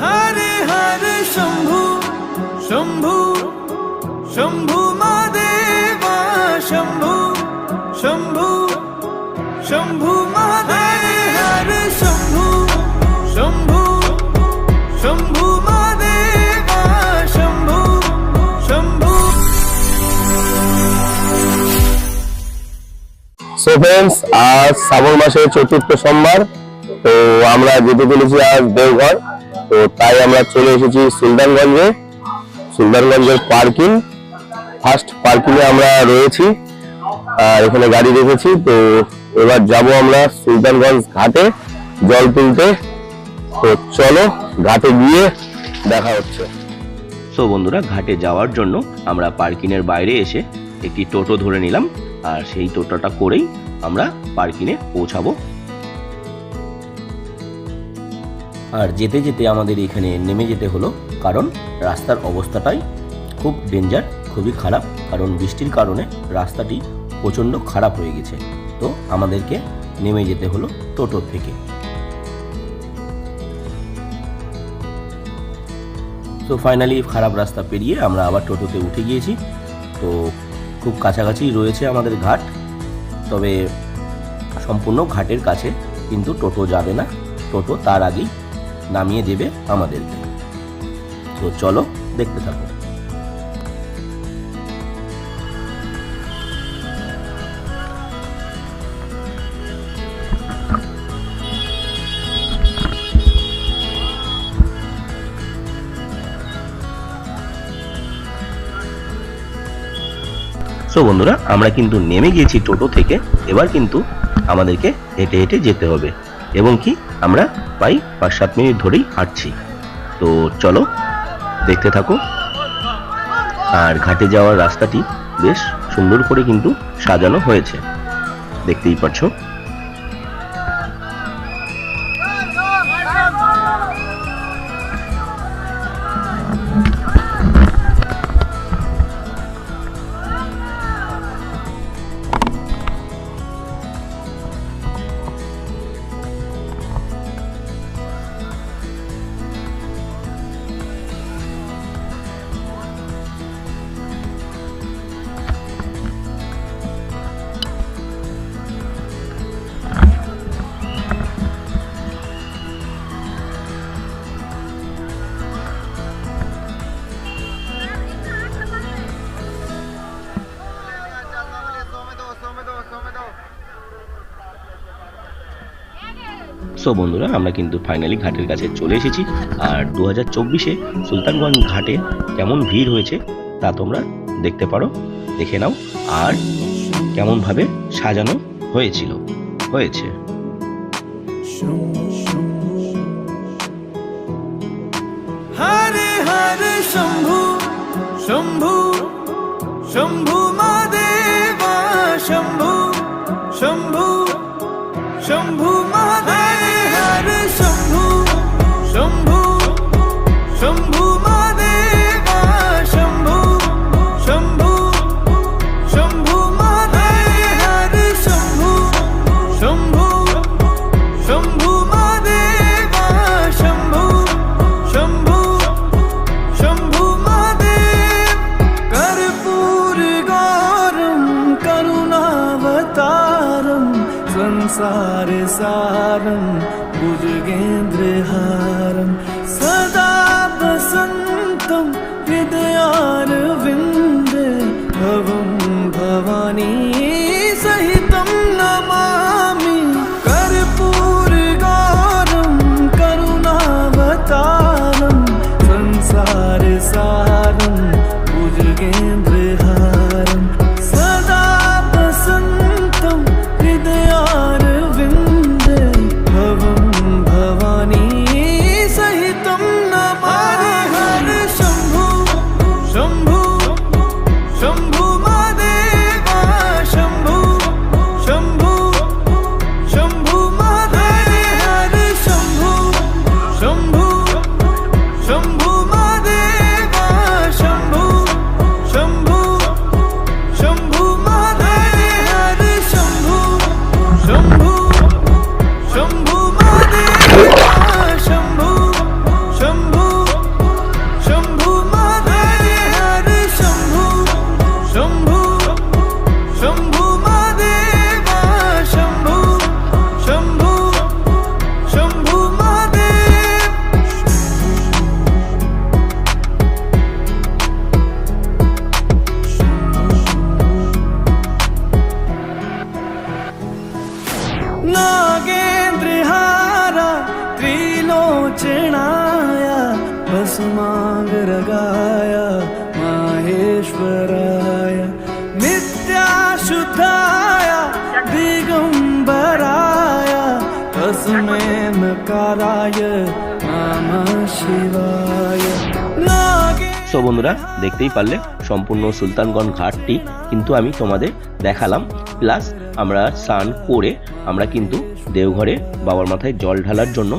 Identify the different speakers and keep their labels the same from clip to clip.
Speaker 1: হরে Hare Shambhu Shambhu Shambhu Mahadeva
Speaker 2: so friends আজ শ্রাবণ মাসের চতুর্থ সোমবার, তো আমরা যেতে চলেছি আজ দেওঘর, তো তাই আমরা চলে এসেছি সুলতানগঞ্জে। সুলতানগঞ্জের পার্কিং ফার্স্ট পার্কিং এ আমরা রয়েছি, আর এখানে গাড়ি রেখেছি, তো এবার যাব আমরা সুলতানগঞ্জ ঘাটে জল তুলতে। তো চলো ঘাটে গিয়ে দেখা হচ্ছে।
Speaker 3: সো বন্ধুরা, ঘাটে যাওয়ার জন্য আমরা পার্কিংয়ের বাইরে এসে একটি টোটো ধরে নিলাম। আর সেই টোটোটা করেই আমরা পার্কিংয়ে পৌঁছাবো। আর যেতে যেতে আমাদের এখানে নেমে যেতে হলো, কারণ রাস্তার অবস্থাটাই খুব ডেঞ্জার, খুবই খারাপ, কারণ বৃষ্টির কারণে রাস্তাটি প্রচণ্ড খারাপ হয়ে গেছে। তো আমাদেরকে নেমে যেতে হলো টোটো থেকে। তো ফাইনালি খারাপ রাস্তা পেরিয়ে আমরা আবার টোটোতে উঠে গিয়েছি। তো খুব কাছাকাছি রয়েছে আমাদের ঘাট, তবে সম্পূর্ণ ঘাটের কাছে কিন্তু টোটো যাবে না। টোটো তার আগেই নামিয়ে দেবে আমাদেরকে। তো চলো দেখতে থাকো। সো বন্ধুরা, আমরা কিন্তু নেমে গিয়েছি টোটো থেকে, এবার কিন্তু আমাদেরকে হেঁটে হেঁটে যেতে হবে। এবং কি, আমরা প্রায় পাঁচ সাত মিনিট ধরেই হাঁটছি। তো চলো, দেখতে থাকো। আর ঘাটে যাওয়ার রাস্তাটি বেশ সুন্দর করে কিন্তু সাজানো হয়েছে। দেখতেই পাচ্ছ। সো বন্ধুরা, আমরা কিন্তু ফাইনালি ঘাটের কাছে চলে এসেছি। আর দু হাজার চব্বিশে সুলতানগঞ্জ ঘাটে কেমন ভিড় হয়েছে, তা তোমরা দেখতে পারো, দেখে নাও। আর কেমনভাবে সাজানো হয়েছিল, হয়েছে।
Speaker 1: হরে শম্ভু শম্ভু শম্ভু মহাদেবা শম্ভু শম্ভু শম্ভু মহাদেব
Speaker 4: भस्मांग रगाया माहेश्वराय नित्याशुद्धाय दिगंबराय तस्मै नकाराय नमः शिवाय नागे
Speaker 3: সো বন্ধুরা দেখতেই পারলে সম্পূর্ণ সুলতানগঞ্জ ঘাটটি কিন্তু আমি তোমাদের দেখালাম প্লাস আমরা স্নান করে আমরা কিন্তু দেওঘরে বাবার মাথায় জল ঢালার জন্য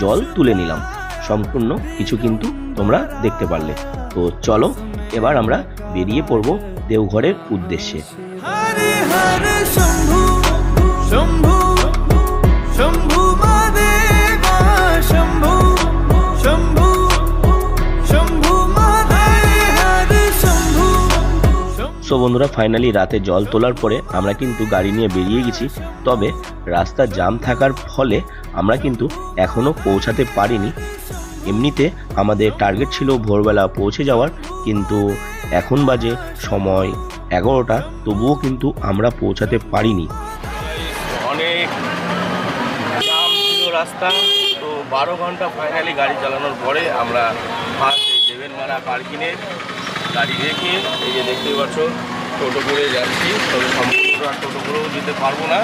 Speaker 3: জল তুলে নিলাম সম্পূর্ণ কিছু কিন্তু তোমরা দেখতে পারলে। তো চলো এবার আমরা বেরিয়ে পড়ব দেওঘরের উদ্দেশ্যে। সো বন্ধুরা ফাইনালি রাতে জল তোলার পরে আমরা কিন্তু গাড়ি নিয়ে বেরিয়ে গেছি। তবে রাস্তা জাম থাকার ফলে আমরা কিন্তু এখনও পৌঁছাতে পারিনি। এমনিতে আমাদের টার্গেট ছিল ভোরবেলা পৌঁছে যাওয়ার, কিন্তু এখন বাজে সময় এগারোটা, তবুও কিন্তু আমরা পৌঁছাতে পারিনি।
Speaker 2: অনেক রাস্তা, তো বারো ঘণ্টা ফাইনালি গাড়ি চালানোর পরে আমরা ফার্স্ট দেবেনমারা পার্কিংয়ে গাড়ি রেখে, এই যে দেখতেই পাচ্ছ, টোটো করে যাচ্ছি, তবে সম্পূর্ণ আর টোটো করেও যেতে পারব না,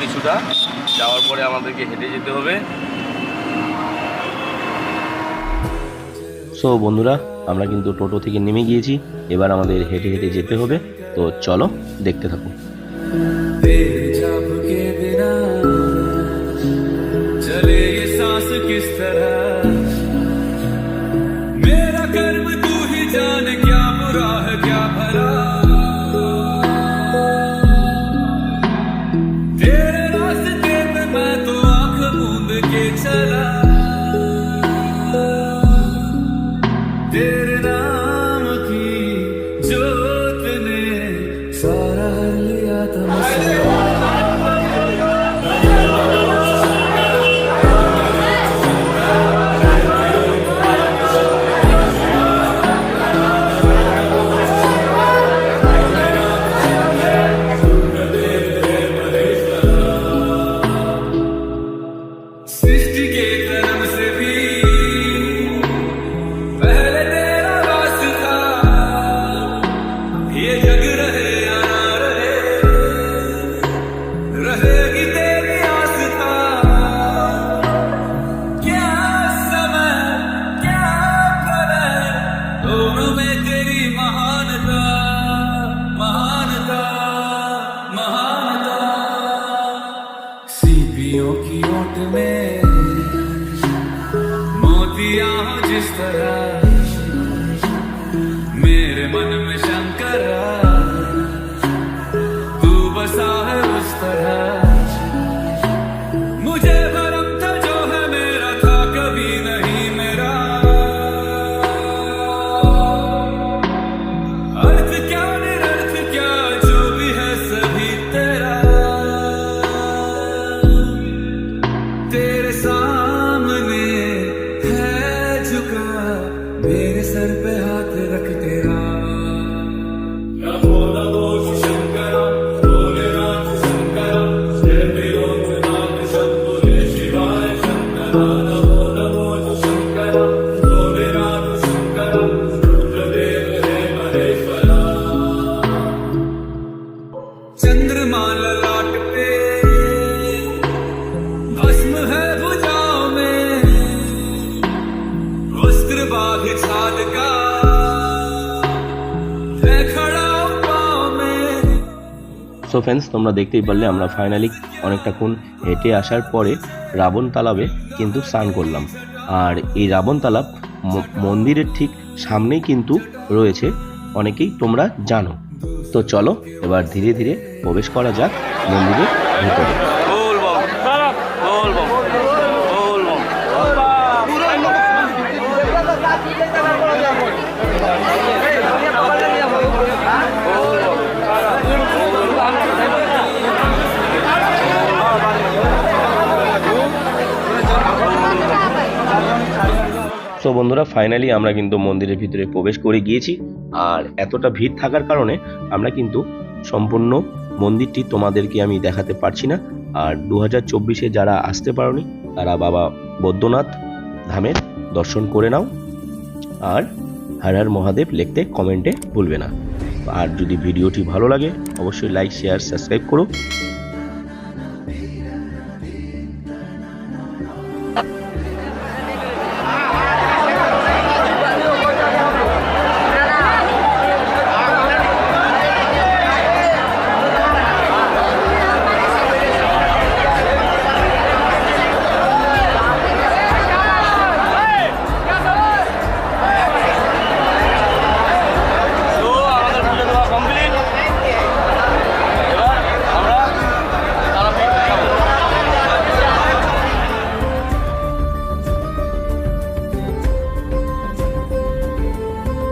Speaker 2: কিছুটা। যাওয়ার পরে আমাদেরকে হেঁটে যেতে হবে।
Speaker 3: সো বন্ধুরা, আমরা কিন্তু টোটো থেকে নেমে গিয়েছি। এবার আমাদের হেঁটে হেঁটে যেতে হবে। তো চলো, দেখতে থাকো।
Speaker 4: तेरे सीपियों की ओट में मोतिया जिस तरह
Speaker 3: সো ফ্রেন্ডস তোমরা দেখতেই পারলে আমরা ফাইনালি অনেকটাক্ষণ হেঁটে আসার পরে রাবণ তালাবে কিন্তু স্নান করলাম। আর এই রাবণ তালাব মন্দিরের ঠিক সামনেই কিন্তু রয়েছে। অনেকেই তোমরা জানো। তো চলো, এবার ধীরে ধীরে প্রবেশ করা যাক মন্দিরের ভেতরে। সো বন্ধুরা ফাইনালি আমরা কিন্তু মন্দিরের ভিতরে প্রবেশ করে গিয়েছি। আর এতটা ভিড় থাকার কারণে আমরা কিন্তু সম্পূর্ণ মন্দিরটি তোমাদেরকে আমি দেখাতে পারছি না। আর দু হাজার চব্বিশে যারা আসতে পারোনি, তারা বাবা বৈদ্যনাথ ধামের দর্শন করে নাও। আর হর হর মহাদেব লিখতে কমেন্টে ভুলবে না। আর যদি ভিডিওটি ভালো লাগে, অবশ্যই লাইক শেয়ার সাবস্ক্রাইব করো।